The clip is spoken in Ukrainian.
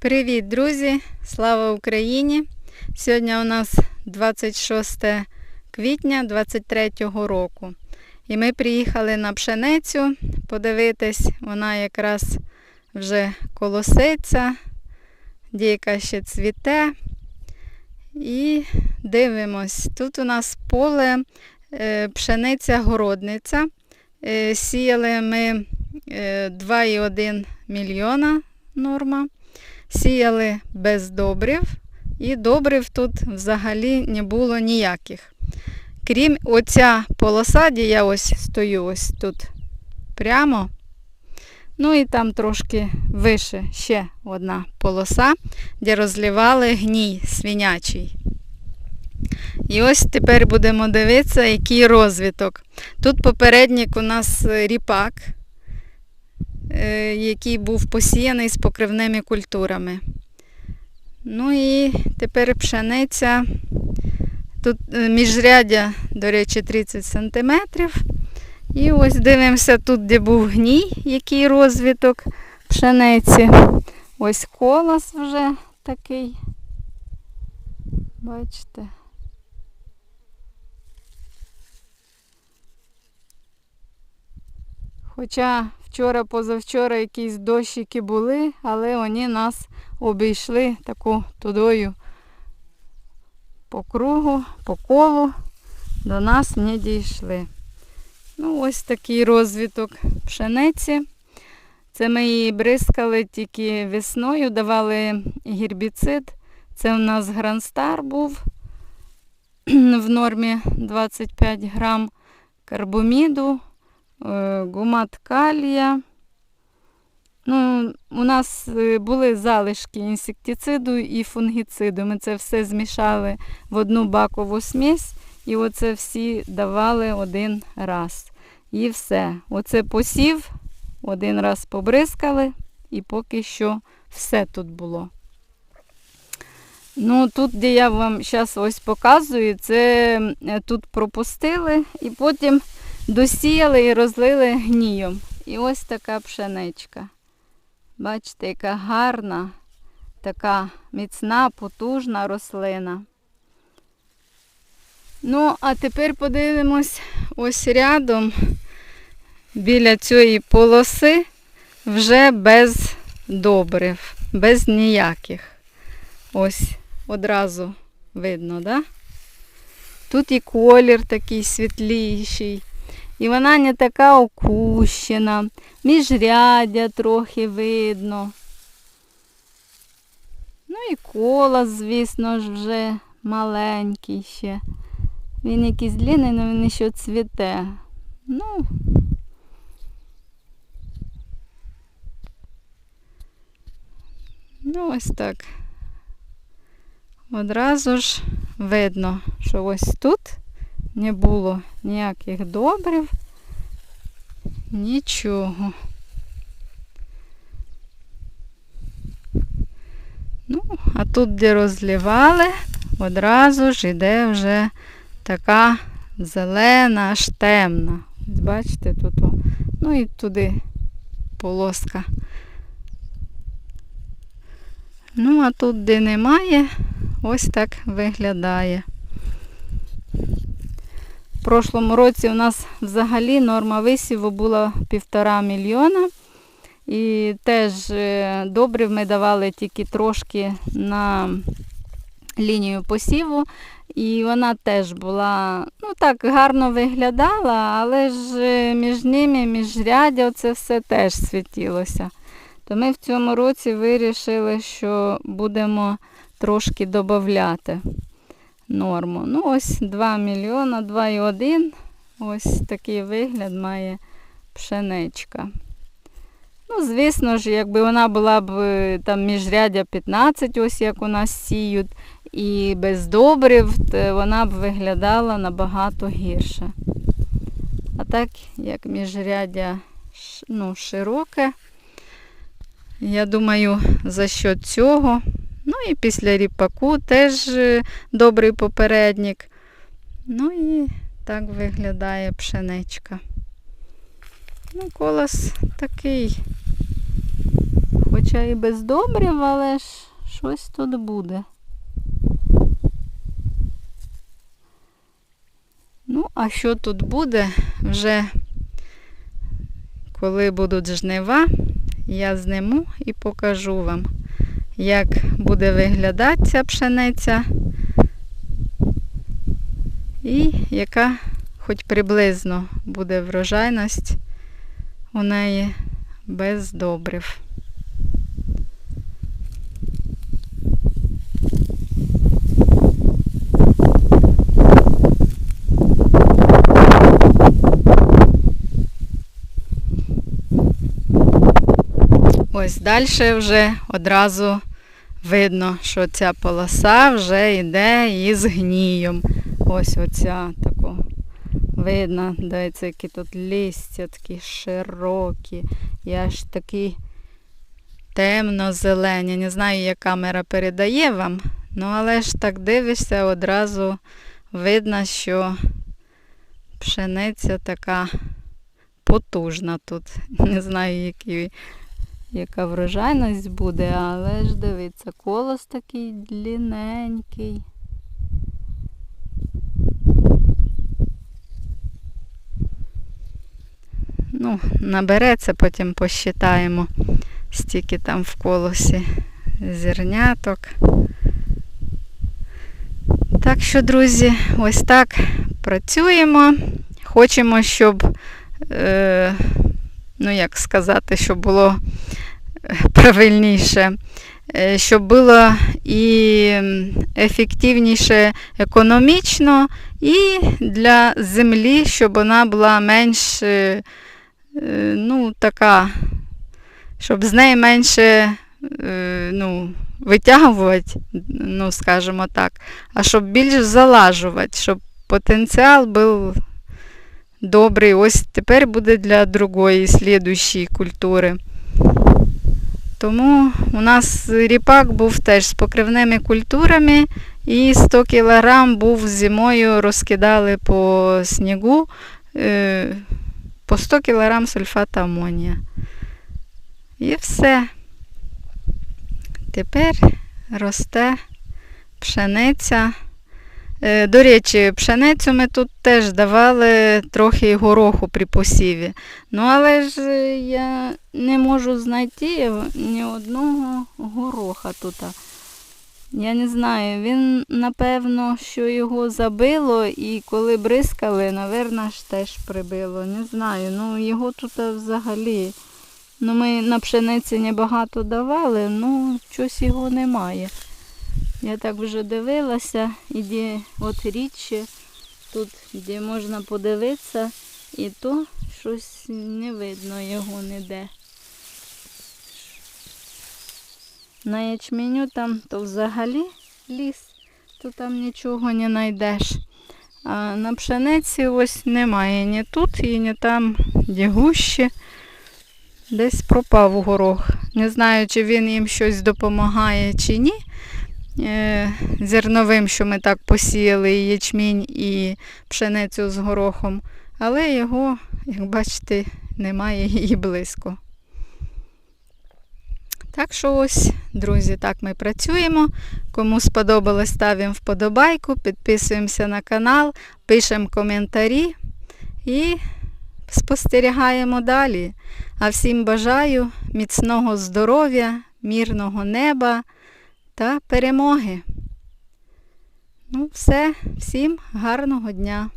Привіт, друзі! Слава Україні! Сьогодні у нас 26 квітня 23 року. І ми приїхали на пшеницю подивитись, вона якраз вже колоситься, дійка ще цвіте. І дивимось. Тут у нас поле е, пшениця-городниця. Е, Сіяли ми е, 2,1 мільйона норма. Сіяли без добрив. І добрив тут взагалі не було ніяких. Крім оця полоса, де я ось стою ось тут прямо. Ну і там трошки вище ще одна полоса, де розливали гній свинячий. І ось тепер будемо дивитися, який розвиток. Тут попередник у нас ріпак, який був посіяний з покривними культурами. Ну і тепер пшениця. Тут е, міжрядя, до речі, 30 см. І ось дивимося тут, де був гній, який розвиток пшениці. Ось колос вже такий. Бачите. Хоча вчора-позавчора якісь дощики були, але вони нас обійшли таку тудою по кругу, по колу, до нас не дійшли. Ну, ось такий розвиток пшениці. Це ми її бризкали тільки весною, давали гербіцид. Це у нас гранстар був в нормі 25 грам карбоміду, е, гумат калія. Ну, у нас е, були залишки інсектициду і фунгіциду. Ми це все змішали в одну бакову смесь і оце всі давали один раз. І все. Оце посів, один раз побризкали, і поки що все тут було. Ну, тут, де я вам зараз ось показую, це тут пропустили і потім досіяли і розлили гнієм. І ось така пшеничка. Бачите, яка гарна, така міцна, потужна рослина. Ну, а тепер подивимось ось рядом біля цієї полоси вже без добрив, без ніяких. Ось одразу видно, да? Тут і колір такий світліший. І вона не така окущена, міжряддя трохи видно. Ну і колос, звісно ж, вже маленький ще. Він якийсь длинний, але він ще цвіте. Ну, ну ось так. Одразу ж видно, що ось тут не було ніяких добрив, нічого. Ну, а тут, де розливали, одразу ж іде вже така зелена, аж темна. Бачите, тут, ну і туди полоска. Ну, а тут, де немає, ось так виглядає. В прошлому році у нас взагалі норма висіву була півтора мільйона. І теж е, добрив ми давали тільки трошки на лінію посіву. І вона теж була, ну так, гарно виглядала, але ж е, між ними, міжряддя, це все теж світілося. То ми в цьому році вирішили, що будемо трошки додати норму. Ну, ось 2 мільйона, 2,1. Ось такий вигляд має пшеничка. Ну, звісно ж, якби вона була б е, там міжряддя 15, ось як у нас сіють, і без добрив, то вона б виглядала набагато гірше. А так, як міжряддя ну, широке, я думаю, за що цього. Ну і після ріпаку теж е, добрий попередник. Ну і так виглядає пшеничка. Ну, колос такий, хоча і без добрив, але ж щось тут буде. Ну, а що тут буде, вже коли будуть жнива, я зниму і покажу вам, як буде виглядати ця пшениця і яка хоч приблизно буде врожайність у неї без добрив. Ось далі вже одразу видно, що ця полоса вже йде із гнієм. Ось оця тако. Видно, дивіться, які тут листя такі широкі. І аж такі темно-зелені. Не знаю, як камера передає вам, ну але ж так дивишся, одразу видно, що пшениця така потужна тут. Не знаю, які яка врожайність буде, але ж дивіться, колос такий длинненький. Ну, набереться, потім посчитаємо, стільки там в колосі зерняток. Так що, друзі, ось так працюємо. Хочемо, щоб, е, ну як сказати, щоб було правильніше, е, щоб було і ефективніше економічно, і для землі, щоб вона була менш, е, е, ну, така, щоб з неї менше е, ну, витягувати, ну, скажімо так, а щоб більш залажувати, щоб потенціал був добрий. Ось тепер буде для другої слідущої культури. Тому у нас ріпак був теж з покривними культурами і 100 кг був зимою, розкидали по снігу е, по 100 кг сульфата амонія. І все. Тепер росте пшениця. Е, До речі, пшеницю ми тут теж давали трохи гороху при посіві. Ну, але ж е, я не можу знайти ні одного гороха тут. Я не знаю, він, напевно, що його забило і коли бризкали, напевно, ж теж прибило. Не знаю. Ну, його тут взагалі. Ну, ми на пшениці небагато давали, ну, щось його немає. Я так вже дивилася, іде от річчя, тут де можна подивитися, і то щось не видно його ніде. На ячменю там то взагалі ліс, то там нічого не знайдеш. А на пшениці ось немає ні тут, і ні там, де гуще. Десь пропав горох. Не знаю, чи він їм щось допомагає, чи ні. Е, зерновим, що ми так посіяли і ячмінь і пшеницю з горохом. Але його, як бачите, немає і близько. Так що ось, друзі, так ми працюємо. Кому сподобалось, ставимо вподобайку, підписуємося на канал, пишемо коментарі і спостерігаємо далі. А всім бажаю міцного здоров'я, мирного неба та перемоги. Ну, все, всім гарного дня!